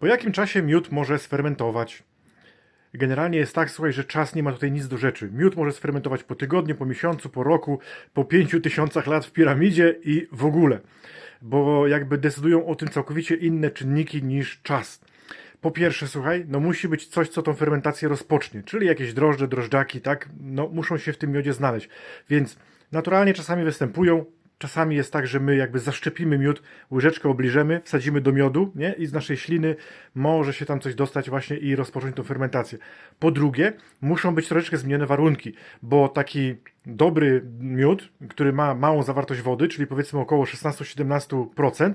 Po jakim czasie miód może sfermentować? Generalnie jest tak, słuchaj, że czas nie ma tutaj nic do rzeczy. Miód może sfermentować po tygodniu, po miesiącu, po roku, po pięciu tysiącach lat w piramidzie i w ogóle. Bo jakby decydują o tym całkowicie inne czynniki niż czas. Po pierwsze, słuchaj, no musi być coś, co tą fermentację rozpocznie, czyli jakieś drożdże, drożdżaki, tak, no muszą się w tym miodzie znaleźć. Więc naturalnie czasami występują, czasami jest tak, że my jakby zaszczepimy miód, łyżeczkę obliżemy, wsadzimy do miodu, nie, i z naszej śliny może się tam coś dostać właśnie i rozpocząć tą fermentację. Po drugie, muszą być troszeczkę zmienione warunki, bo taki dobry miód, który ma małą zawartość wody, czyli powiedzmy około 16-17%,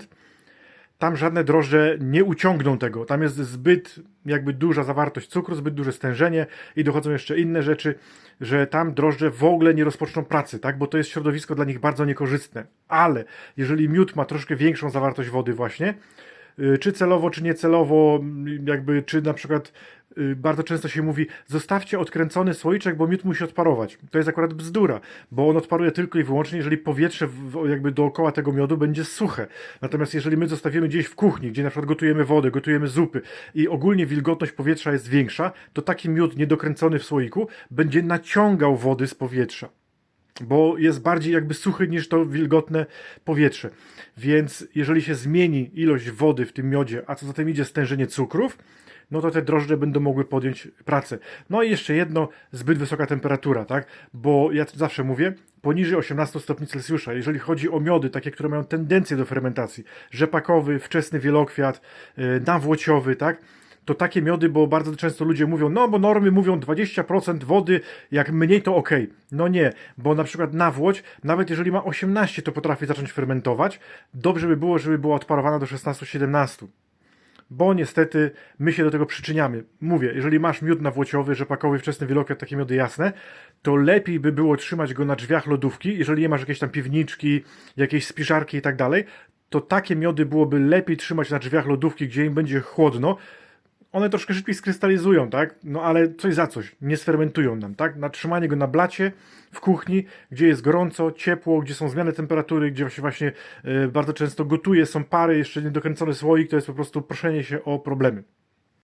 tam żadne drożdże nie uciągną tego. Tam jest zbyt jakby duża zawartość cukru, zbyt duże stężenie i dochodzą jeszcze inne rzeczy, że tam drożdże w ogóle nie rozpoczną pracy, tak? Bo to jest środowisko dla nich bardzo niekorzystne. Ale jeżeli miód ma troszkę większą zawartość wody właśnie, czy celowo, czy niecelowo, mm, jakby, czy na przykład y, bardzo często się mówi, zostawcie odkręcony słoiczek, bo miód musi odparować. To jest akurat bzdura, bo on odparuje tylko i wyłącznie, jeżeli powietrze jakby dookoła tego miodu będzie suche. Natomiast jeżeli my zostawimy gdzieś w kuchni, gdzie na przykład gotujemy wodę, gotujemy zupy i ogólnie wilgotność powietrza jest większa, to taki miód niedokręcony w słoiku będzie naciągał wody z powietrza bo jest bardziej jakby suchy niż to wilgotne powietrze. Więc jeżeli się zmieni ilość wody w tym miodzie, a co za tym idzie stężenie cukrów, no to te drożdże będą mogły podjąć pracę. No i jeszcze jedno, zbyt wysoka temperatura, tak? Bo ja zawsze mówię, poniżej 18 stopni Celsjusza, jeżeli chodzi o miody, takie, które mają tendencję do fermentacji, rzepakowy, wczesny wielokwiat, yy, nawłociowy, tak? To takie miody, bo bardzo często ludzie mówią, no bo normy mówią 20% wody, jak mniej to ok. No nie, bo na przykład nawłoć, nawet jeżeli ma 18, to potrafi zacząć fermentować. Dobrze by było, żeby była odparowana do 16-17. Bo niestety my się do tego przyczyniamy. Mówię, jeżeli masz miód nawłociowy, rzepakowy, wczesny wielokwiat, takie miody jasne, to lepiej by było trzymać go na drzwiach lodówki, jeżeli nie masz jakieś tam piwniczki, jakieś spiżarki i tak dalej, to takie miody byłoby lepiej trzymać na drzwiach lodówki, gdzie im będzie chłodno, one troszkę szybciej skrystalizują, tak? No ale coś za coś, nie sfermentują nam, tak? Na trzymanie go na blacie w kuchni, gdzie jest gorąco, ciepło, gdzie są zmiany temperatury, gdzie się właśnie e, bardzo często gotuje, są pary, jeszcze niedokręcony słoik, to jest po prostu proszenie się o problemy.